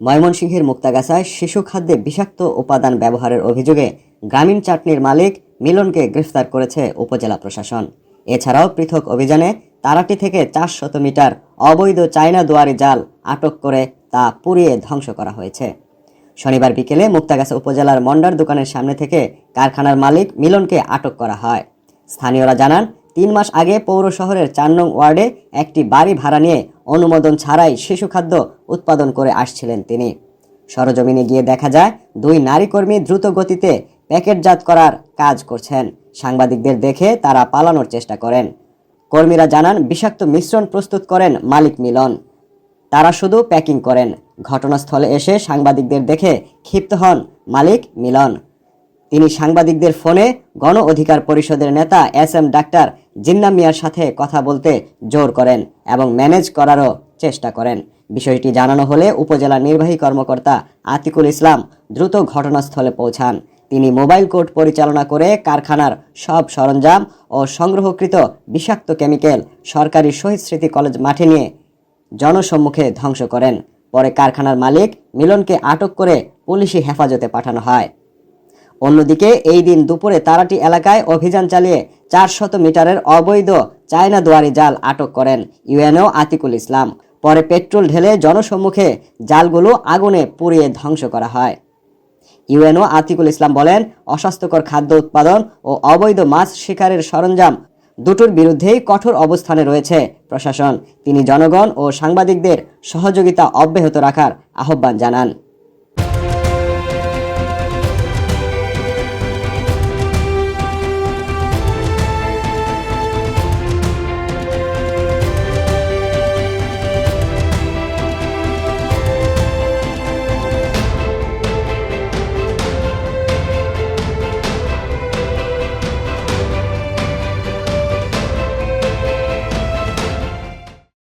ময়মনসিংহের মুক্তাগাছায় শিশু খাদ্যে বিষাক্ত উপাদান ব্যবহারের অভিযোগে গ্রামীণ চাটনির মালিক মিলনকে গ্রেফতার করেছে উপজেলা প্রশাসন। এছাড়াও পৃথক অভিযানে তারাটি থেকে চার শত মিটার অবৈধ চায়না দুয়ারি জাল আটক করে তা পুড়িয়ে ধ্বংস করা হয়েছে। শনিবার বিকেলে মুক্তাগাছা উপজেলার মন্ডার দোকানের সামনে থেকে কারখানার মালিক মিলনকে আটক করা হয়। স্থানীয়রা জানান তিন মাস আগে পৌর শহরের চার নং ওয়ার্ডে একটি বাড়ি ভাড়া নিয়ে অনুমোদন ছাড়াই শিশু খাদ্য উৎপাদন করে আসছিলেন তিনি। সরজমিনে গিয়ে দেখা যায়, দুই নারী কর্মী দ্রুত গতিতে প্যাকেটজাত করার কাজ করছেন। সাংবাদিকদের দেখে তারা পালানোর চেষ্টা করেন। কর্মীরা জানান, বিষাক্ত মিশ্রণ প্রস্তুত করেন মালিক মিলন। তারা শুধু প্যাকিং করেন। ঘটনাস্থলে এসে সাংবাদিকদের দেখে ক্ষিপ্ত হন মালিক মিলন। তিনি সাংবাদিকদের ফোনে গণ অধিকার পরিষদের নেতা এস এম ডাক্তার জিন্না মিয়ার সাথে কথা বলতে জোর করেন এবং ম্যানেজ করারও চেষ্টা করেন। বিষয়টি জানানো হলে উপজেলা নির্বাহী কর্মকর্তা আতিকুল ইসলাম দ্রুত ঘটনাস্থলে পৌঁছান। তিনি মোবাইল কোর্ট পরিচালনা করে কারখানার সব সরঞ্জাম ও সংগ্রহকৃত বিষাক্ত কেমিক্যাল সরকারি শহীদ স্মৃতি কলেজ মাঠে নিয়ে জনসম্মুখে ধ্বংস করেন। পরে কারখানার মালিক মিলনকে আটক করে পুলিশি হেফাজতে পাঠানো হয়। অন্যদিকে, এই দিন দুপুরে তারাটি এলাকায় অভিযান চালিয়ে চারশত মিটারের অবৈধ চায়না দুয়ারি জাল আটক করেন ইউএনও আতিকুল ইসলাম। পরে পেট্রোল ঢেলে জনসম্মুখে জালগুলো আগুনে পুড়িয়ে ধ্বংস করা হয়। ইউএনও আতিকুল ইসলাম বলেন, অস্বাস্থ্যকর খাদ্য উৎপাদন ও অবৈধ মাছ শিকারের সরঞ্জাম দুটোর বিরুদ্ধেই কঠোর অবস্থানে রয়েছে প্রশাসন। তিনি জনগণ ও সাংবাদিকদের সহযোগিতা অব্যাহত রাখার আহ্বান জানান।